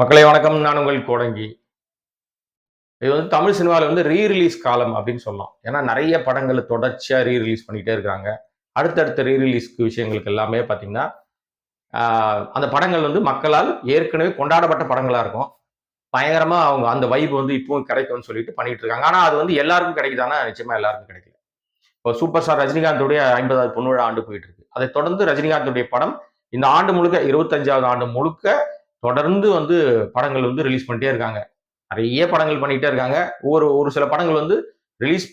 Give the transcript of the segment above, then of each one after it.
மக்களை வணக்கம். நான் உங்கள் கோடங்கி. இது வந்து தமிழ் சினிமாவில் வந்து ரீ ரிலீஸ் காலம் அப்படின்னு சொல்லலாம். ஏன்னா நிறைய படங்களை தொடர்ச்சியாக ரீ ரிலீஸ் பண்ணிகிட்டே இருக்காங்க. அடுத்தடுத்த ரீ ரிலீஸ்க்கு விஷயங்களுக்கு எல்லாமே பார்த்தீங்கன்னா அந்த படங்கள் வந்து மக்களால் ஏற்கனவே கொண்டாடப்பட்ட படங்களாக இருக்கும். பயங்கரமாக அவங்க அந்த வைப் வந்து இப்பவும் கிடைக்கும்னு சொல்லிட்டு பண்ணிட்டு இருக்காங்க. ஆனால் அது வந்து எல்லாருக்கும் கிடைக்குதானா நிச்சயமாக எல்லாருக்கும் கிடைக்கல. இப்போ சூப்பர் ஸ்டார் ரஜினிகாந்தோடைய ஐம்பதாவது பொன்விழா ஆண்டு போயிட்டு இருக்கு. அதை தொடர்ந்து ரஜினிகாந்தோடைய படம் இந்த ஆண்டு முழுக்க இருபத்தஞ்சாவது ஆண்டு முழுக்க தொடர்ந்து வந்து படங்கள் வந்து ரிலீஸ் பண்ணிட்டே இருக்காங்க. நிறைய படங்கள் பண்ணிகிட்டே இருக்காங்க. ஒரு ஒரு சில படங்கள் வந்து ரிலீஸ்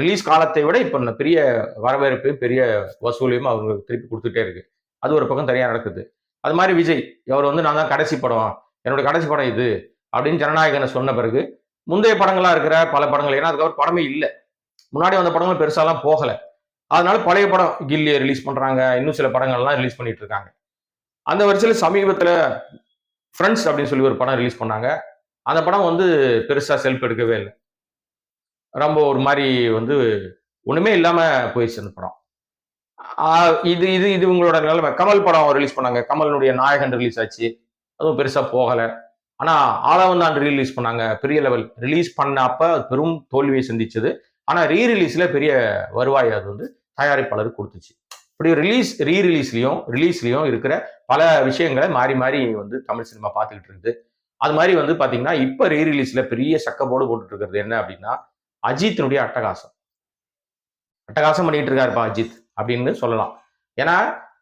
ரிலீஸ் காலத்தை விட இப்போ பெரிய வரவேற்பையும் பெரிய வசூலையும் அவங்க திருப்பி கொடுத்துட்டே இருக்கு. அது ஒரு பக்கம் தனியாக நடக்குது. அது மாதிரி விஜய் அவர் வந்து நான் தான் கடைசி படம் என்னோட கடைசி படம் இது அப்படின்னு ஜனநாயகனை சொன்ன பிறகு முந்தைய படங்களாக இருக்கிற பல படங்கள் ஏன்னா அதுக்கப்புறம் படமே இல்லை. முன்னாடி வந்த படங்கள் பெருசாலாம் போகலை. அதனால பழைய படம் கில்லியை ரிலீஸ் பண்ணுறாங்க இன்னும் சில படங்கள்லாம் ரிலீஸ் பண்ணிட்டு இருக்காங்க. அந்த வரிசையில் சமீபத்தில் ஃப்ரெண்ட்ஸ் அப்படின்னு சொல்லி ஒரு படம் ரிலீஸ் பண்ணாங்க. அந்த படம் வந்து பெருசாக செல்ஃப் எடுக்கவே இல்லை. ரொம்ப ஒரு மாதிரி வந்து ஒன்றுமே இல்லாமல் போயிடுச்சு அந்த படம். இது இது இது உங்களோட நிலைமை. கமல் படம் ரிலீஸ் பண்ணாங்க. கமலினுடைய நாயகன் ரிலீஸ் ஆச்சு. அதுவும் பெருசா போகல. ஆனா ஆளவந்தான் ரீலீஸ் பண்ணாங்க. பெரிய லெவல் ரிலீஸ் பண்ண அப்போ பெரும் தோல்வியை சந்திச்சது. ஆனால் ரீ ரிலீஸில் பெரிய வருவாய் அது வந்து தயாரிப்பாளருக்கு கொடுத்துச்சு. இப்படி ரிலீஸ் ரீ ரிலீஸ்லையும் ரிலீஸ்லையும் இருக்கிற பல விஷயங்களை மாறி மாறி வந்து தமிழ் சினிமா பார்த்துக்கிட்டு இருக்குது அது மாதிரி வந்து பார்த்தீங்கன்னா இப்போ ரீ ரிலீஸில் பெரிய சக்கப்போடு போட்டுட்டு இருக்கிறது என்ன அப்படின்னா அஜித்தினுடைய அட்டகாசம். அட்டகாசம் பண்ணிட்டு இருக்காருப்பா அஜித் அப்படின்னு சொல்லலாம். ஏன்னா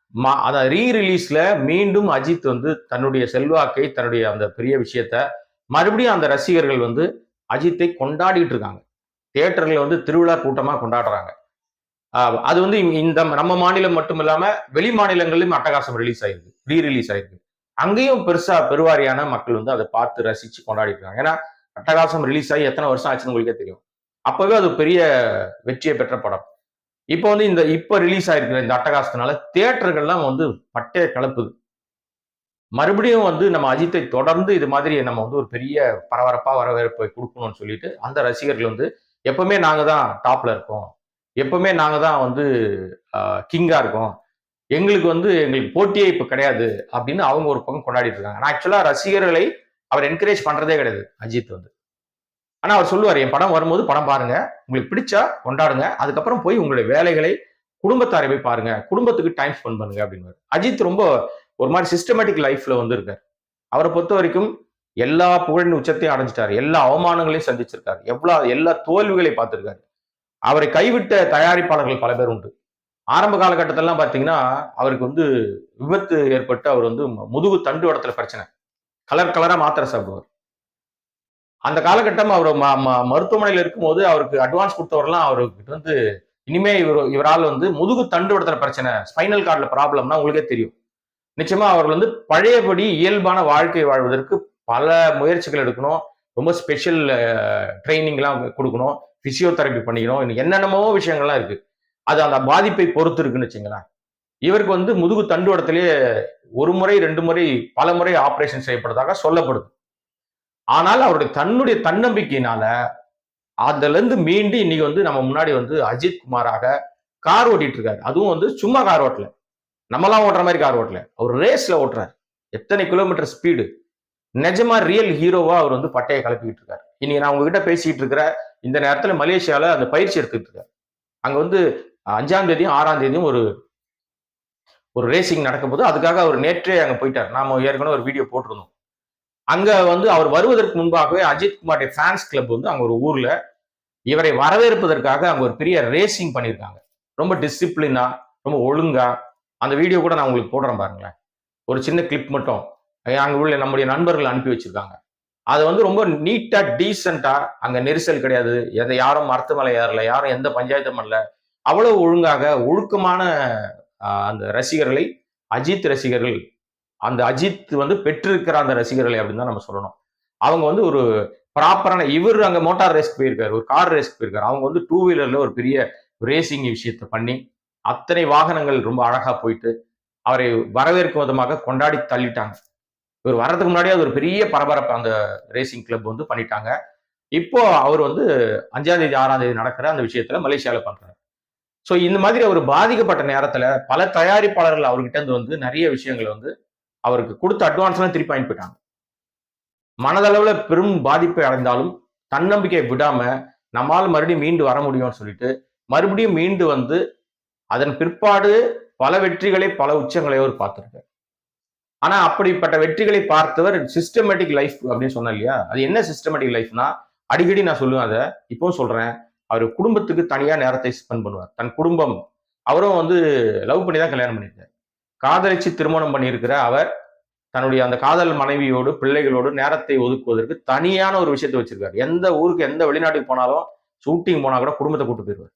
மா அதான் ரீ ரிலீஸ்ல மீண்டும் அஜித் வந்து தன்னுடைய செல்வாக்கை தன்னுடைய அந்த பெரிய விஷயத்த மறுபடியும் அந்த ரசிகர்கள் வந்து அஜித்தை கொண்டாடிட்டு இருக்காங்க. தியேட்டர்ல வந்து திருவிழா கூட்டமாக கொண்டாடுறாங்க. அது வந்து இந்த நம்ம மாநிலம் மட்டும் இல்லாம வெளி மாநிலங்களிலும் அட்டகாசம் ரிலீஸ் ஆயிருக்கு ரீ ரிலீஸ் ஆயிருக்கு அங்கேயும் பெருசா பெருவாரியான மக்கள் வந்து அதை பார்த்து ரசிச்சு கொண்டாடிட்டு இருக்காங்க. ஏன்னா அட்டகாசம் ரிலீஸ் ஆகி எத்தனை வருஷம் ஆச்சுன்னு உங்களுக்கே தெரியும். அப்பவே அது பெரிய வெற்றியை பெற்ற படம். இப்போ வந்து இந்த இப்ப ரிலீஸ் ஆயிருக்கிற இந்த அட்டகாசத்தினால தியேட்டர்கள்லாம் வந்து பட்டைய கலப்புது. மறுபடியும் வந்து நம்ம அஜித்தை தொடர்ந்து இது மாதிரி நம்ம வந்து ஒரு பெரிய பரபரப்பா வரவேற்பை கொடுக்கணும்னு சொல்லிட்டு அந்த ரசிகர்கள் வந்து எப்பவுமே நாங்க தான் டாப்ல இருக்கோம். எப்பவுமே நாங்கள் தான் வந்து கிங்காக இருக்கோம். எங்களுக்கு வந்து எங்களுக்கு போட்டியே இப்போ கிடையாது அப்படின்னு அவங்க ஒரு பக்கம் கொண்டாடிட்டு இருக்காங்க. நான் ஆக்சுவலாக ரசிகர்களை அவர் என்கரேஜ் பண்ணுறதே கிடையாது அஜித் வந்து. ஆனால் அவர் சொல்லுவார் என் படம் வரும்போது படம் பாருங்க. உங்களுக்கு பிடிச்சா கொண்டாடுங்க. அதுக்கப்புறம் போய் உங்களுடைய வேலைகளை குடும்பத்தாரை போய் பாருங்க. குடும்பத்துக்கு டைம் ஸ்பெண்ட் பண்ணுங்க அப்படின்னு அஜித் ரொம்ப ஒரு மாதிரி சிஸ்டமேட்டிக் லைஃப்ல வந்து இருக்கார். அவரை பொறுத்த வரைக்கும் எல்லா புகழின் உச்சத்தையும் அடைஞ்சிட்டாரு. எல்லா அவமானங்களையும் சந்திச்சிருக்காரு. எவ்வளோ எல்லா தோல்விகளையும் பார்த்துருக்காரு. அவரை கைவிட்ட தயாரிப்பாளர்கள் பல பேர் உண்டு. ஆரம்ப காலகட்டத்திலலாம் பார்த்தீங்கன்னா அவருக்கு வந்து விபத்து ஏற்பட்டு அவர் வந்து முதுகு தண்டு வடத்துல பிரச்சனை. கலர் கலரா மாத்திரை சாப்பிடுவார். அந்த காலகட்டம் அவர் ம- ம- மருத்துவமனையில் இருக்கும்போது அவருக்கு அட்வான்ஸ் கொடுத்தவரெல்லாம் அவர்கிட்ட வந்து இனிமே இவர் இவரால் வந்து முதுகு தண்டு வடத்துல பிரச்சனை ஸ்பைனல் கார்டில் ப்ராப்ளம்னா உங்களுக்கே தெரியும். நிச்சயமா அவர் வந்து பழையபடி இயல்பான வாழ்க்கை வாழ்வதற்கு பல முயற்சிகள் எடுக்கணும். ரொம்ப ஸ்பெஷல் ட்ரைனிங்லாம் கொடுக்கணும். பிசியோதெரப்பி பண்ணிக்கணும் இன்னும் என்னென்னமோ விஷயங்கள்லாம் இருக்கு. அது அந்த பாதிப்பை பொறுத்து இருக்குன்னு வச்சுங்களேன். இவருக்கு வந்து முதுகு தண்டு ஒரு முறை ரெண்டு முறை பல முறை ஆப்ரேஷன் செய்யப்படுறதாக சொல்லப்படுது. ஆனால் அவருடைய தன்னுடைய தன்னம்பிக்கையினால அதுல இருந்து மீண்டு இன்னைக்கு வந்து நம்ம முன்னாடி வந்து அஜித் குமாராக கார் ஓட்டிட்டு இருக்காரு அதுவும் வந்து சும்மா கார் ஓட்டல. நம்மளாம் ஓட்டுற மாதிரி கார் ஓட்டல. அவர் ரேஸ்ல ஓட்டுறாரு. எத்தனை கிலோமீட்டர் ஸ்பீடு நிஜமா ரியல் ஹீரோவா அவர் வந்து பட்டையை கிளப்பிக்கிட்டு இருக்காரு. இன்னைக்கு நான் உங்ககிட்ட பேசிட்டு இருக்கிற இந்த நேரத்துல மலேசியால அந்த பயிற்சி எடுத்துட்டு இருக்கேன். அங்க வந்து அஞ்சாம் தேதியும் ஆறாம் தேதியும் ஒரு ஒரு ரேசிங் நடக்கும்போது அதுக்காக அவர் நேற்றே அங்கே போயிட்டார். நாம ஏற்கனவே ஒரு வீடியோ போட்டிருந்தோம். அங்க வந்து அவர் வருவதற்கு முன்பாகவே அஜித் குமாருடைய ஃபேன்ஸ் கிளப் வந்து அங்க ஒரு ஊர்ல இவரை வரவேற்பதற்காக அங்க ஒரு பெரிய ரேசிங் பண்ணியிருக்காங்க. ரொம்ப டிசிப்ளினா ரொம்ப ஒழுங்கா. அந்த வீடியோ கூட நான் உங்களுக்கு போடுறேன் பாருங்களேன். ஒரு சின்ன கிளிப் மட்டும். அங்கே உள்ள நம்முடைய நண்பர்கள் அனுப்பி வச்சிருக்காங்க. அது வந்து ரொம்ப நீட்டா டீசெண்டா அங்க நெரிசல் கிடையாது. எதை யாரும் மரத்து ஏறல யாரும் எந்த பஞ்சாயத்தும் பண்ணல. அவ்வளவு ஒழுங்காக ஒழுக்கமான அந்த ரசிகர்களை அஜித் ரசிகர்கள் அந்த அஜித் வந்து பெற்றிருக்கிற அந்த ரசிகர்களை அப்படின்னு தான் நம்ம சொல்லணும். அவங்க வந்து ஒரு ப்ராப்பரான இவர் அங்க மோட்டார் ரேஸ்க்கு போயிருக்காரு ஒரு கார் ரேஸ்க்கு போயிருக்காரு. அவங்க வந்து டூ வீலர்ல ஒரு பெரிய ரேசிங் விஷயத்தை பண்ணி அத்தனை வாகனங்கள் ரொம்ப அழகா போயிட்டு அவரை வரவேற்கும் விதமாக கொண்டாடி தள்ளிட்டாங்க. இவர் வர்றதுக்கு முன்னாடியே அது ஒரு பெரிய பரபரப்பு அந்த ரேசிங் கிளப் வந்து பண்ணிட்டாங்க. இப்போ அவர் வந்து அஞ்சாம் தேதி ஆறாம் தேதி நடக்கிற அந்த விஷயத்துல மலேசியால பண்றாரு. ஸோ இந்த மாதிரி அவர் பாதிக்கப்பட்ட நேரத்துல பல தயாரிப்பாளர்கள் அவர்கிட்ட இருந்து வந்து நிறைய விஷயங்களை வந்து அவருக்கு கொடுத்த அட்வான்ஸ்லாம் திருப்பி வாங்கிட்டு போயிட்டாங்க. மனதளவுல பெரும் பாதிப்பை அடைந்தாலும் தன்னம்பிக்கையை விடாம நம்மால் மறுபடியும் மீண்டு வர முடியும்னு சொல்லிட்டு மறுபடியும் மீண்டு வந்து அதன் பிற்பாடு பல வெற்றிகளை பல உச்சங்களை அவர் பார்த்துருக்காரு. ஆனா அப்படிப்பட்ட வெற்றிகளை பார்த்தவர் சிஸ்டமேட்டிக் லைஃப் அப்படின்னு சொன்ன இல்லையா? அது என்ன சிஸ்டமேட்டிக் லைஃப்னா அடிக்கடி நான் சொல்லுவேன் அதை. இப்போவும் சொல்றேன். அவர் குடும்பத்துக்கு தனியா நேரத்தை ஸ்பெண்ட் பண்ணுவார். தன் குடும்பம். அவரும் வந்து லவ் பண்ணி தான் கல்யாணம் பண்ணியிருக்காரு. காதலிச்சு திருமணம் பண்ணியிருக்கிற அவர் தன்னுடைய அந்த காதல் மனைவியோடு பிள்ளைகளோடு நேரத்தை ஒதுக்குவதற்கு தனியான ஒரு விஷயத்தை வச்சிருக்காரு. எந்த ஊருக்கு எந்த வெளிநாட்டுக்கு போனாலும் ஷூட்டிங் போனா கூட குடும்பத்தை கூட்டு போயிடுவார்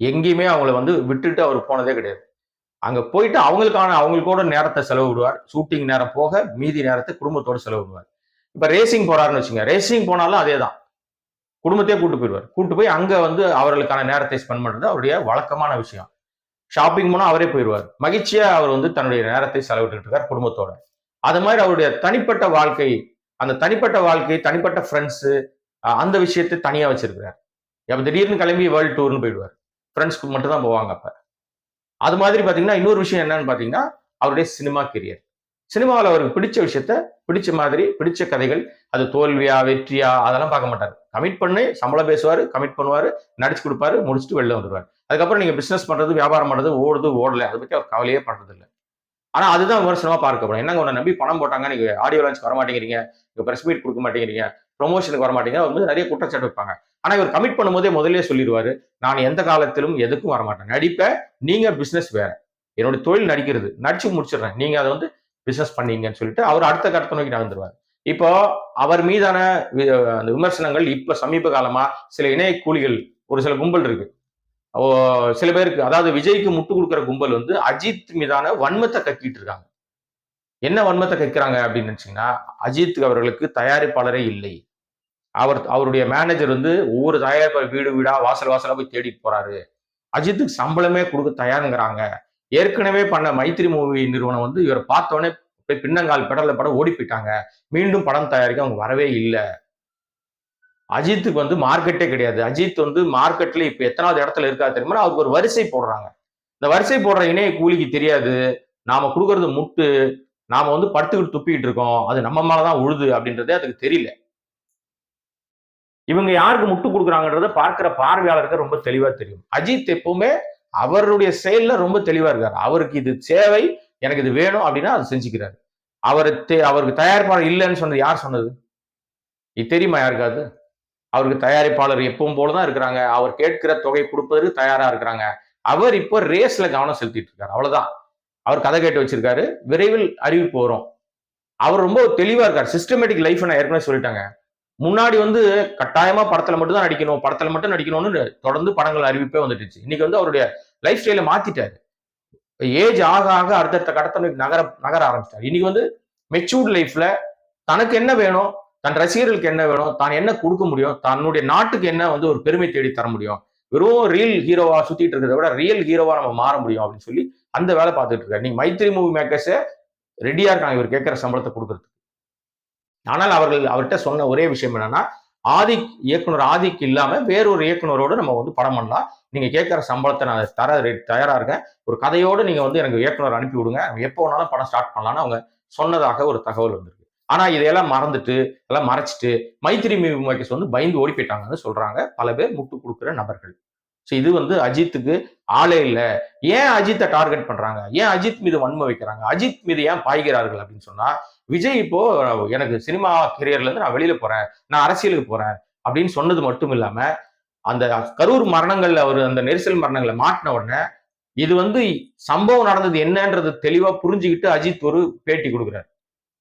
எங்கேயுமே அவங்கள வந்து விட்டுட்டு அவர் போனதே கிடையாது. அங்கே போயிட்டு அவங்களுக்கான அவங்களுக்கோட நேரத்தை செலவிடுவார். ஷூட்டிங் நேரம் போக மீதி நேரத்தை குடும்பத்தோடு செலவிடுவார். இப்போ ரேசிங் போறாருன்னு வச்சுங்க ரேசிங் போனாலும் அதே தான் குடும்பத்தையே கூட்டு போயிடுவார். கூட்டு போய் அங்கே வந்து அவர்களுக்கான நேரத்தை ஸ்பெண்ட் பண்ணுறது அவருடைய வழக்கமான விஷயம். ஷாப்பிங் போனால் அவரே போயிடுவார். மகிழ்ச்சியாக அவர் வந்து தன்னுடைய நேரத்தை செலவிட்டு இருக்கார் குடும்பத்தோட. அது மாதிரி அவருடைய தனிப்பட்ட வாழ்க்கை அந்த தனிப்பட்ட வாழ்க்கை தனிப்பட்ட ஃப்ரெண்ட்ஸு அந்த விஷயத்தை தனியாக வச்சிருக்கிறார். அப்ப திடீர்னு கிளம்பி வேர்ல்டு டூர்னு போயிடுவார். ஃப்ரெண்ட்ஸ்க்கு மட்டும் தான் போவாங்க அப்போ. அது மாதிரி பாத்தீங்கன்னா இன்னொரு விஷயம் என்னன்னு பாத்தீங்கன்னா அவருடைய சினிமா கெரியர் சினிமாவில் அவருக்கு பிடிச்ச விஷயத்த பிடிச்ச மாதிரி பிடிச்ச கதைகள் அது தோல்வியா வெற்றியா அதெல்லாம் பார்க்க மாட்டார். கமிட் பண்ணி சம்பளம் பேசுவார் கமிட் பண்ணுவார் நடிச்சு கொடுப்பாரு முடிச்சுட்டு வெளில வந்துடுவார் அதுக்கப்புறம் நீங்க பிசினஸ் பண்றது வியாபாரம் பண்ணுறது ஓடுது ஓடல அதை பற்றி அவர் கவலையே பண்றது ஆனால் ஆனா அதுதான் விமர்சனமாக பார்க்கப்படும் என்னங்க உன்னை நம்பி பணம் போட்டாங்க நீங்க ஆடியோ லான்ச் வர மாட்டேங்கிறீங்க நீங்க பிரஸ் மீட் கொடுக்க மாட்டேங்கிறீங்க ப்ரொமோஷனுக்கு வர மாட்டேங்க அவர் வந்து நிறைய குற்றச்சாட்டு வைப்பாங்க. ஆனா இவர் கமிட் பண்ணும்போதே முதலே சொல்லிடுவாரு. நான் எந்த காலத்திலும் எதுக்கும் வரமாட்டேன். நடிப்பை நீங்க பிசினஸ் வேற. என்னோட தொழில் நடிக்கிறது. நடிச்சு முடிச்சிடுறேன். நீங்க அதை வந்து பிசினஸ் பண்ணீங்கன்னு சொல்லிட்டு அவர் அடுத்த கட்டத்தை நோக்கி நடந்துருவார் இப்போ அவர் மீதான வி- அந்த விமர்சனங்கள் இப்ப சமீப காலமா சில இணைய கூலிகள் ஒரு சில கும்பல் இருக்கு. ஓ, சில பேருக்கு அதாவது விஜய்க்கு முட்டு கொடுக்குற கும்பல் வந்து அஜித் மீதான வன்மத்தை கக்கிட்டு இருக்காங்க. என்ன வன்மத்தை கற்கிறாங்க அப்படின்னு நினைச்சீங்கன்னா அஜித் அவர்களுக்கு தயாரிப்பாளரே இல்லை. அவர் அவருடைய மேனேஜர் வந்து ஒவ்வொரு தயாரிப்பாளர் வீடு வீடா வாசல் வாசலா போய் தேடிட்டு போறாரு. அஜித்துக்கு சம்பளமே கொடுக்க தயாருங்கிறாங்க. ஏற்கனவே பண்ண மைத்ரி மூவி நிறுவனம் வந்து இவரை பார்த்த உடனே பின்னங்கால் பெடல படம் ஓடி போயிட்டாங்க. மீண்டும் படம் தயாரிக்க அவங்க வரவே இல்லை. அஜித்துக்கு வந்து மார்க்கெட்டே கிடையாது. அஜித் வந்து மார்க்கெட்ல இப்ப எத்தனாவது இடத்துல இருக்கா தெரியுமா? அவருக்கு ஒரு வரிசை போடுறாங்க. இந்த வரிசை போடுற இணைய கூலிக்கு தெரியாது. நாம கொடுக்கறது முட்டு. நாம வந்து படுத்துக்கிட்டு துப்பிக்கிட்டு இருக்கோம். அது நம்ம மேலதான் உழுது அப்படின்றதே அதுக்கு தெரியல. இவங்க யாருக்கு முட்டு கொடுக்குறாங்கன்றத பார்க்கிற பார்வையாளருக்கு ரொம்ப தெளிவா தெரியும். அஜித் எப்பவுமே அவருடைய செயல்ல ரொம்ப தெளிவா இருக்காரு. அவருக்கு இது சேவை எனக்கு இது வேணும் அப்படின்னா அதை செஞ்சுக்கிறாரு. அவர் அவருக்கு தயாரிப்பாளர் இல்லைன்னு சொன்னது யார் சொன்னது? இது தெரியுமா யாருக்காவது? அவருக்கு தயாரிப்பாளர் எப்பவும் போலதான் இருக்கிறாங்க. அவர் கேட்கிற தொகை கொடுப்பதற்கு தயாரா இருக்கிறாங்க. அவர் இப்போ ரேஸ்ல கவனம் செலுத்திட்டு இருக்காரு அவ்வளவுதான். அவர் கதை கேட்டு வச்சிருக்காரு. விரைவில் அறிவிப்பு வரும். அவர் ரொம்ப தெளிவா இருக்கார். சிஸ்டமேட்டிக் லைஃப் நான் ஏற்கனவே சொல்லிட்டாங்க. முன்னாடி வந்து கட்டாயமா படத்துல மட்டும் தான் நடிக்கணும் படத்துல மட்டும் நடிக்கணும்னு தொடர்ந்து படங்கள் அறிவிப்பே வந்துட்டுச்சு. இன்னைக்கு வந்து அவருடைய லைஃப் ஸ்டைல மாத்திட்டாரு. ஏஜ் ஆக ஆக அடுத்தடுத்த கடத்த நகர நகர ஆரம்பிச்சிட்டாரு. இன்னைக்கு வந்து மெச்சூர்ட் லைஃப்ல தனக்கு என்ன வேணும் தன் ரசிகர்களுக்கு என்ன வேணும் தான் என்ன கொடுக்க முடியும் தன்னுடைய நாட்டுக்கு என்ன வந்து ஒரு பெருமை தேடி தர முடியும் வெறும் ரியல் ஹீரோவா சுத்திட்டு இருக்கிறத விட ரியல் ஹீரோவா நம்ம மாற முடியும் அப்படின்னு சொல்லி அந்த வேலை பார்த்துட்டு இருக்காரு. நீங்க மைத்ரி மூவி மேக்கர்ஸே ரெடியா இருக்காங்க இவர் கேட்கிற சம்பளத்தை கொடுக்கறதுக்கு. ஆனால் அவர்கள் அவர்கிட்ட சொன்ன ஒரே விஷயம் என்னன்னா ஆதிக் இயக்குனர் ஆதிக் இல்லாம வேறொரு இயக்குனரோடு நம்ம வந்து படம் பண்ணலாம். நீங்க கேட்கிற சம்பளத்தை நான் தர தயாரா இருக்கேன். ஒரு கதையோடு நீங்க வந்து எனக்கு இயக்குனர் அனுப்பி விடுங்க. எப்போ வேணாலும் படம் ஸ்டார்ட் பண்ணலாம்னு அவங்க சொன்னதாக ஒரு தகவல் வந்திருக்கு. ஆனா இதையெல்லாம் மறந்துட்டு எல்லாம் மறைச்சிட்டு மைத்திரி மூவி மேக்கர்ஸ் வந்து பயந்து ஓடி போயிட்டாங்கன்னு சொல்றாங்க பல பேர் முட்டு கொடுக்குற நபர்கள். ஸோ இது வந்து அஜித்துக்கு ஆளே இல்லை. ஏன் அஜித்தை டார்கெட் பண்றாங்க? ஏன் அஜித் மீது வன்மை வைக்கிறாங்க? அஜித் மீது ஏன் பாய்கிறார்கள் அப்படின்னு சொன்னா விஜய் இப்போ எனக்கு சினிமா கெரியர்ல இருந்து நான் வெளியில போறேன் நான் அரசியலுக்கு போறேன் அப்படின்னு சொன்னது மட்டும் இல்லாம அந்த கரூர் மரணங்கள்ல அவர் அந்த நெரிசல் மரணங்களை மாட்டின உடனே இது வந்து சம்பவம் நடந்தது என்னன்றது தெளிவா புரிஞ்சுக்கிட்டு அஜித் ஒரு பேட்டி கொடுக்குறாரு.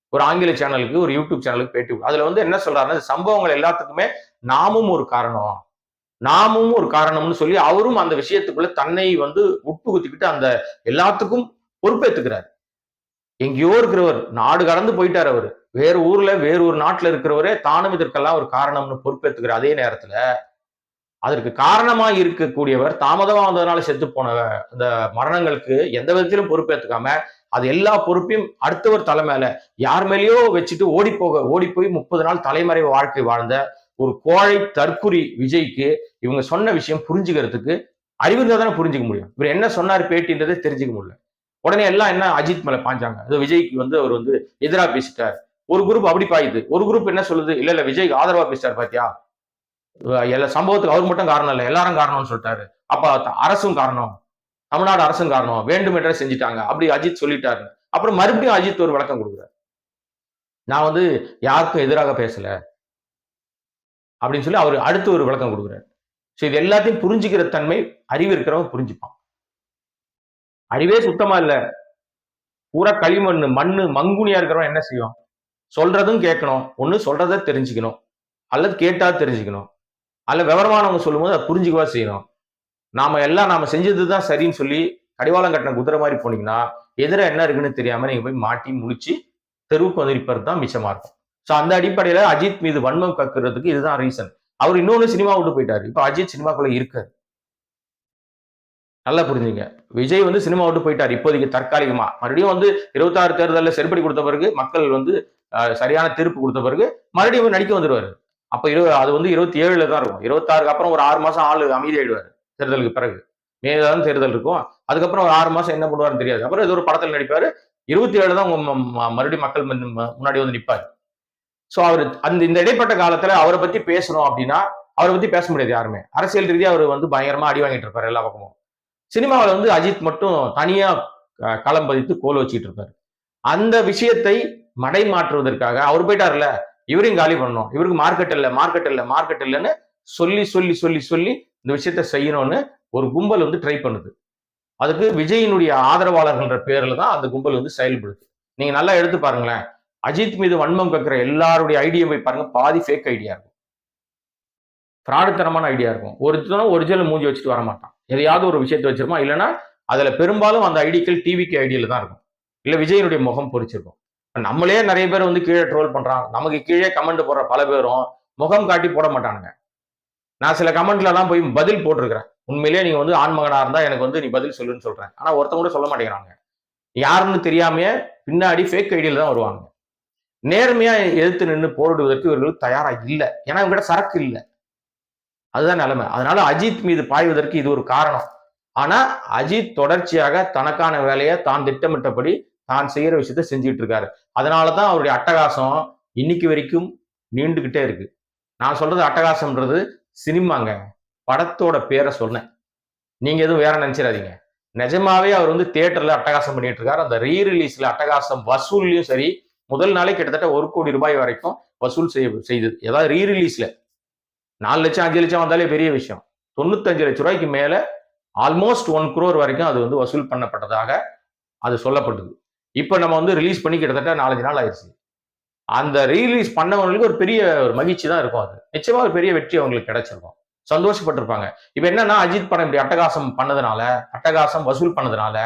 ஒரு ஆங்கில சேனலுக்கு ஒரு யூடியூப் சேனலுக்கு பேட்டி கொடு- அதுல வந்து என்ன சொல்றாருன்னா சம்பவங்கள் எல்லாத்துக்குமே நாமும் ஒரு காரணம். நாமும் ஒரு காரணம்னு சொல்லி அவரும் அந்த விஷயத்துக்குள்ள தன்னை வந்து உட்புகுத்திக்கிட்டு அந்த எல்லாத்துக்கும் பொறுப்பேற்றுக்கிறார் எங்கேயோ இருக்கிறவர் நாடு கடந்து போயிட்டார் அவர். வேறு ஊர்ல வேறு ஒரு நாட்டுல இருக்கிறவரே தானும் இதற்கெல்லாம் ஒரு காரணம்னு பொறுப்பேற்றுக்கிற அதே நேரத்துல. அதற்கு காரணமா இருக்கக்கூடியவர் தாமதமாக வந்ததுனால செத்து போன அந்த மரணங்களுக்கு எந்த விதத்திலும் பொறுப்பேத்துக்காம அது எல்லா பொறுப்பையும் அடுத்தவர் தலை மேல யார் மேலேயோ வச்சுட்டு ஓடி போக ஓடி போய் முப்பது நாள் தலைமறைவு வாழ்க்கை வாழ்ந்த ஒரு கோழை தற்குறி விஜய்க்கு இவங்க சொன்ன விஷயம் புரிஞ்சுக்கிறதுக்கு அறிவு இருந்தால் தானே புரிஞ்சுக்க முடியும். இவர் என்ன சொன்னார் பேட்டின்றதை தெரிஞ்சுக்க முடியல. உடனே எல்லாம் என்ன அஜித் மேல பாஞ்சாங்க. அது விஜய்க்கு வந்து அவர் வந்து எதிரா பேசிட்டார். ஒரு குரூப் அப்படி பாயுது. ஒரு குரூப் என்ன சொல்லுது? இல்ல இல்ல விஜய்க்கு ஆதரவா பேசிட்டார் பாத்தியா? எல்லா சம்பவத்துக்கு அவர் மட்டும் காரணம் இல்ல. எல்லாரும் காரணம்னு சொல்லிட்டாரு. அப்ப அரசும் காரணம். தமிழ்நாடு அரசும் காரணம். வேண்டுமென்றே செஞ்சுட்டாங்க. அப்படி அஜித் சொல்லிட்டாரு. அப்புறம் மறுபடியும் அஜித் ஒரு விளக்கம் கொடுக்குறாரு. நான் வந்து யாருக்கும் எதிராக பேசல. அப்படின்னு சொல்லி அவர் அடுத்து ஒரு விளக்கம் கொடுக்குறாரு. ஸோ இது எல்லாத்தையும் புரிஞ்சுக்கிற தன்மை அறிவு இருக்கிறவங்க புரிஞ்சுப்பான். அறிவே சுத்தமா இல்ல. பூரா களிமண் மண்ணு மங்குனியா இருக்கிறவன் என்ன செய்வான்? சொல்றதும் கேட்கணும். ஒண்ணு சொல்றத தெரிஞ்சுக்கணும். அல்லது கேட்டா தெரிஞ்சுக்கணும். அல்ல விவரமானவங்க சொல்லும்போது அதை புரிஞ்சுக்கவா செய்யணும். நாம எல்லாம் நாம செஞ்சதுதான் சரின்னு சொல்லி கடிவாளம் கட்டின குதிரை மாதிரி போனீங்கன்னா எதிர என்ன இருக்குன்னு தெரியாம நீங்க போய் மாட்டி முடிச்சு தெருவுக்கு வந்து நிற்பது தான் மிச்சமா இருக்கும். ஸோ அந்த அடிப்படையில அஜித் மீது வன்மம் கக்குறதுக்கு இதுதான் ரீசன் அவர் இன்னொன்னு சினிமா விட்டு போயிட்டாரு. இப்போ அஜித் சினிமாக்குள்ளே இருக்காரு. நல்லா புரிஞ்சுங்க. விஜய் வந்து சினிமா விட்டு போயிட்டார். இப்போதைக்கு தற்காலிகமா. மறுபடியும் வந்து இருபத்தாறு தேர்தலில் செருப்படி கொடுத்த பிறகு மக்கள் வந்து சரியான தீர்ப்பு கொடுத்த பிறகு மறுபடியும் வந்து நடிக்க வந்துடுவார் அப்போ இரு அது வந்து இருபத்தி ஏழுல தான் இருக்கும். இருபத்தாறுக்கு அப்புறம் ஒரு ஆறு மாசம் ஆள் அமைதியாயிடுவார் தேர்தலுக்கு பிறகு. மேதான் தேர்தல் இருக்கும். அதுக்கப்புறம் ஒரு ஆறு மாசம் என்ன பண்ணுவாருன்னு தெரியாது. அப்புறம் ஏதோ ஒரு படத்தில் நடிப்பாரு. இருபத்தி ஏழு தான் மறுபடியும் மக்கள் முன்னாடி வந்து நிற்பார் சோ அவர் அந்த இந்த இடைப்பட்ட காலத்துல அவரை பத்தி பேசணும் அப்படின்னா அவரை பத்தி பேச முடியாது யாருமே. அரசியல் ரீதியாக அவர் வந்து பயங்கரமா அடி வாங்கிட்டு இருப்பாரு எல்லா பக்கமும். சினிமாவில் வந்து அஜித் மட்டும் தனியா களம் பதித்து கோல் வச்சிட்டு இருப்பாரு. அந்த விஷயத்தை மடை மாற்றுவதற்காக அவர் போயிட்டார்ல இவரையும் காலி பண்ணணும். இவருக்கு மார்க்கெட் இல்ல மார்க்கெட் இல்ல மார்க்கெட் இல்லைன்னு சொல்லி சொல்லி சொல்லி சொல்லி இந்த விஷயத்த செய்யணும்னு ஒரு கும்பல் வந்து ட்ரை பண்ணுது. அதுக்கு விஜயினுடைய ஆதரவாளர்கள்ன்ற பேர்ல தான் அந்த கும்பல் வந்து செயல்படுது. நீங்க நல்லா எடுத்து பாருங்களேன். அஜித் மீது வன்மம் கக்கிற எல்லாருடைய ஐடியா போய் பாருங்க பாதி ஃபேக் ஐடியா இருக்கும். ஃப்ராடுத்தனமான ஐடியா இருக்கும். ஒருத்தனும் ஒரிஜினல் மூஞ்சி வச்சுட்டு வர மாட்டான். எதையாவது ஒரு விஷயத்தை வச்சிருப்பான். இல்லைன்னா அதுல பெரும்பாலும் அந்த ஐடிக்கள் டிவிக்கு ஐடியில தான் இருக்கும். இல்ல விஜயனுடைய முகம் பொறிச்சிருக்கும். நம்மளே நிறைய பேர் வந்து கீழே ட்ரோல் பண்றான் நமக்கு கீழே கமெண்ட் போடுற பல பேரும் முகம் காட்டி போட மாட்டானுங்க. நான் சில கமெண்ட்ல போய் பதில் போட்டிருக்கிறேன். உண்மையிலேயே நீங்க வந்து ஆண்மகனா இருந்தா எனக்கு வந்து நீ பதில் சொல்லுன்னு சொல்றேன். ஆனா ஒருத்தவங்க கூட சொல்ல மாட்டேங்கிறாங்க யாருன்னு தெரியாமையே பின்னாடி ஃபேக் ஐடியில் தான் வருவாங்க நேர்மையா எதிர்த்து நின்று போரிடுவதற்கு இவர்கள் தயாரா இல்லை. ஏன்னா இவங்க சரக்கு இல்லை. அதுதான் நிலைமை. அதனால அஜித் மீது பாய்வதற்கு இது ஒரு காரணம். ஆனா அஜித் தொடர்ச்சியாக தனக்கான வேலையை தான் திட்டமிட்டபடி தான் செய்யற விஷயத்த செஞ்சுட்டு இருக்காரு. அதனாலதான் அவருடைய அட்டகாசம் இன்னைக்கு வரைக்கும் நீண்டுகிட்டே இருக்கு. நான் சொல்றது அட்டகாசம்ன்றது சினிமாங்க. படத்தோட பேரை சொன்னேன். நீங்க எதுவும் வேற நினைச்சிடாதீங்க. நிஜமாவே அவர் வந்து தியேட்டர்ல அட்டகாசம் பண்ணிட்டு இருக்காரு. அந்த ரீ ரிலீஸ்ல அட்டகாசம் வசூல்லையும் சரி முதல் நாளே கிட்டத்தட்ட ஒரு கோடி ரூபாய் வரைக்கும் வசூல் செய்ய செய்தது. ஏதாவது ரீ ரிலீஸ்ல நாலு லட்சம் அஞ்சு லட்சம் வந்தாலே பெரிய விஷயம். தொண்ணூத்தஞ்சு லட்சம் ரூபாய்க்கு மேல ஆல்மோஸ்ட் ஒன் குரோர் வரைக்கும் அது வந்து வசூல் பண்ணப்பட்டதாக அது சொல்லப்பட்டது. இப்போ நம்ம வந்து ரிலீஸ் பண்ணி கிட்டத்தட்ட நாலஞ்சு நாள் ஆயிடுச்சு. அந்த ரீலீஸ் பண்ணவங்களுக்கு ஒரு பெரிய ஒரு மகிழ்ச்சி தான் இருக்கும் அது. நிச்சயமா ஒரு பெரிய வெற்றி அவங்களுக்கு கிடைச்சிருக்கும். சந்தோஷப்பட்டிருப்பாங்க. இப்போ என்னன்னா அஜித் படம் இப்படி அட்டகாசம் பண்ணதுனால அட்டகாசம் வசூல் பண்ணதுனால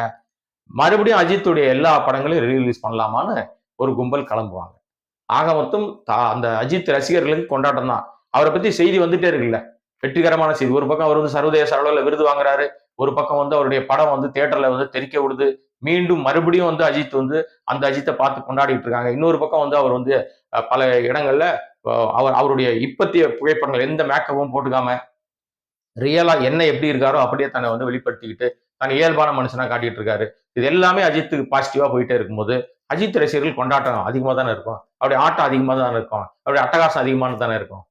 மறுபடியும் அஜித்துடைய எல்லா படங்களையும் ரீலீஸ் பண்ணலாமான்னு ஒரு கும்பல் கிளம்புவாங்க. ஆக மொத்தம் தா- அந்த அஜித் ரசிகர்களுக்கு கொண்டாட்டம் தான். அவரை பத்தி செய்தி வந்துட்டே இருக்குல்ல. வெற்றிகரமான செய்தி. ஒரு பக்கம் அவர் வந்து சர்வதேச அளவில் விருது வாங்குறாரு. ஒரு பக்கம் வந்து அவருடைய படம் வந்து தேட்டர்ல வந்து தெரிக்க விடுது. மீண்டும் மறுபடியும் வந்து அஜித் வந்து அந்த அஜித்தை பார்த்து கொண்டாடிட்டு இருக்காங்க. இன்னொரு பக்கம் வந்து அவர் வந்து பல இடங்கள்ல அவர் அவருடைய இப்பத்திய புகைப்படங்கள் எந்த மேக்கப்பும் போட்டுக்காம ரியலா என்ன எப்படி இருக்காரோ அப்படியே தன்னை வந்து வெளிப்படுத்திக்கிட்டு தன் இயல்பான மனுஷனா காட்டிட்டு இருக்காரு. இது எல்லாமே அஜித்துக்கு பாசிட்டிவா போயிட்டே இருக்கும்போது அஜித் ரசிகர்கள் கொண்டாட்டம் அதிகமாக தானே இருக்கும். அவருடைய ஆட்டம் அதிகமாக தானே இருக்கும். அவருடைய அட்டகாசம் அதிகமானது தானே இருக்கும்.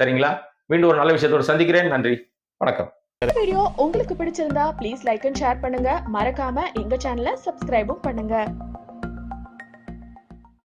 சரிங்களா? மீண்டும் ஒரு நல்ல விஷயத்தோடு சந்திக்கிறேன். நன்றி. வணக்கம். வீடியோ உங்களுக்கு பிடிச்சிருந்தா ப்ளீஸ் லைக் அண்ட் ஷேர் பண்ணுங்க. மறக்காம எங்க சேனலை சப்ஸ்கிரைபும் பண்ணுங்க.